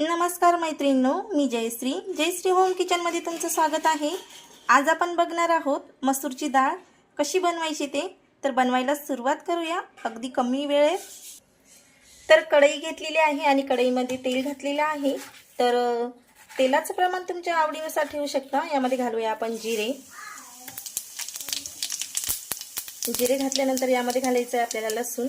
नमस्कार मैत्रिणींनो मी जयश्री. जयश्री होम किचनमध्ये तुमचं स्वागत आहे. आज आपण बघणार आहोत मसूरची डाळ कशी बनवायची ते. तर बनवायला सुरुवात करूया. अगदी कमी वेळेत. तर कढई घेतलेली आहे आणि कढईमध्ये तेल घातलेलं आहे. तर तेलाचं प्रमाण तुमच्या आवडीनुसार ठेवू शकता. यामध्ये घालूया आपण जिरे. जिरे घातल्यानंतर यामध्ये घालायचं आहे आपल्याला लसूण.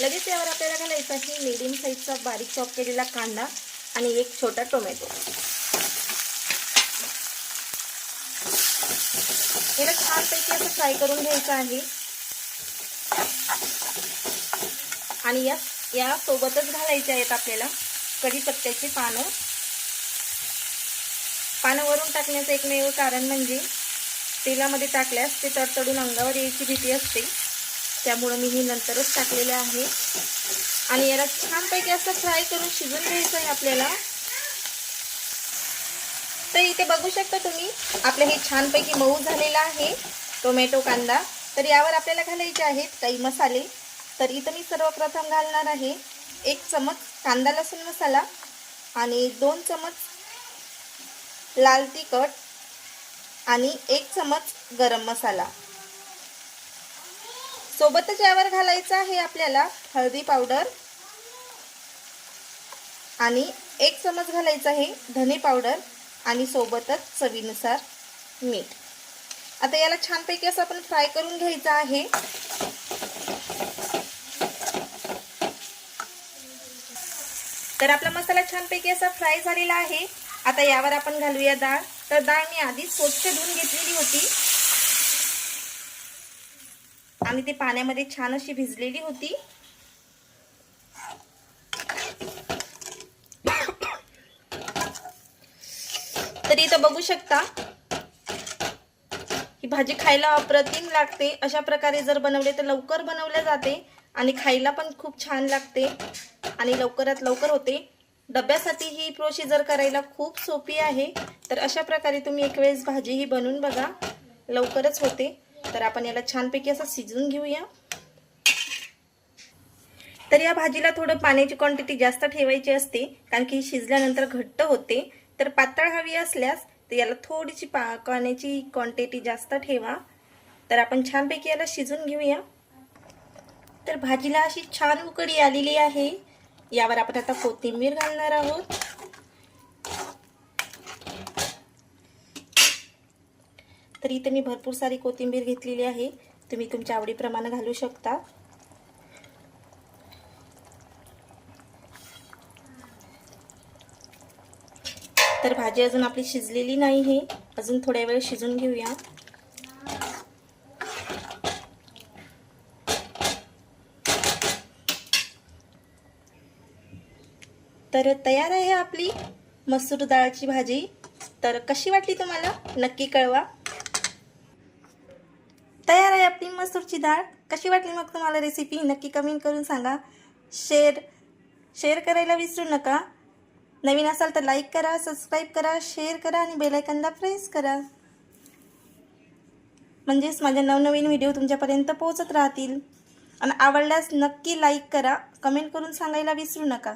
लगेच यावर आपल्याला घालायचा की मिडियम साईजचा बारीक चॉप केलेला कांदा आणि एक छोटा टोमॅटो याला छानपैकी असं फ्राय करून घ्यायचं आहे. आणि या या सोबतच घालायचे आहेत आपल्याला कढीपत्त्याची पानं. पानं वरून टाकण्याचं एकमेव कारण म्हणजे तेलामध्ये टाकल्यास ते तडतडून अंगावर यायची भीती असते. त्यामुळं मी हे नंतरच टाकलेलं आहे. आणि याला छानपैकी असं फ्राय करून शिजून घ्यायचं आहे आपल्याला. तर इथे बघू शकता तुम्ही आपलं हे छानपैकी मऊ झालेलं आहे टोमॅटो कांदा. तर यावर आपल्याला घालायचे आहेत काही मसाले. तर इथं मी सर्वप्रथम घालणार आहे एक चमच कांदा लसूण मसाला आणि दोन चमच लाल तिखट आणि एक चमच गरम मसाला. सोबतच यावर घालायचं आहे आपल्याला हळदी पावडर. आणि एक चमच घालायचं आहे धने पावडर आणि सोबतच चवीनुसार मीठ. आता याला छानपैकी असं आपण फ्राय करून घ्यायचं आहे. तर आपला मसाला छानपैकी असा फ्राय झालेला आहे. आता यावर आपण घालूया डाळ. तर डाळ मी आधी स्वच्छ धुवून घेतलेली होती. आणि ती पाण्यामध्ये छान अशी भिजलेली होती. तर इथं बघू शकता. ही भाजी खायला अप्रतिम लागते. अशा प्रकारे जर बनवले तर लवकर बनवले जाते आणि खायला पण खूप छान लागते आणि लवकरात लवकर होते. डब्यासाठी ही प्रोसिजर करायला खूप सोपी आहे. तर अशा प्रकारे तुम्ही एक वेळेस भाजी ही बनवून बघा. लवकरच होते. तर आपण याला छानपैकी असं शिजवून घेऊया. तर या भाजीला थोडं पाण्याची क्वांटिटी जास्त ठेवायची असते कारण की शिजल्यानंतर घट्ट होते. तर पातळ हवी असल्यास तर याला थोडीशी पा पाण्याची क्वांटिटी जास्त ठेवा. तर आपण छानपैकी याला शिजून घेऊया. तर भाजीला अशी छान उकडी आलेली आहे. यावर आपण आता कोथिंबीर घालणार आहोत. तर इथे मी भरपूर सारी कोथिंबीर घेतलेली आहे. तुम्ही तुमच्या आवडीप्रमाणे घालू शकता. तर भाजी अजून आपली शिजलेली नाही आहे. अजून थोड्या वेळ शिजून घेऊया. तर तयार आहे आपली मसूर डाळची भाजी. तर कशी वाटली तुम्हाला? नक्की कळवा. तयार मसूरची डाळ? कशी वाटली मग तुम्हाला रेसिपी नक्की कमेंट करून सांगा. शेअर शेअर करायला विसरू नका. नवीन असाल तर लाईक करा सबस्क्राईब करा शेअर करा आणि बेलायकनला प्रेस करा. म्हणजेच माझ्या नवनवीन व्हिडिओ तुमच्यापर्यंत पोहोचत राहतील. आणि आवडल्यास नक्की लाईक करा. कमेंट करून सांगायला विसरू नका.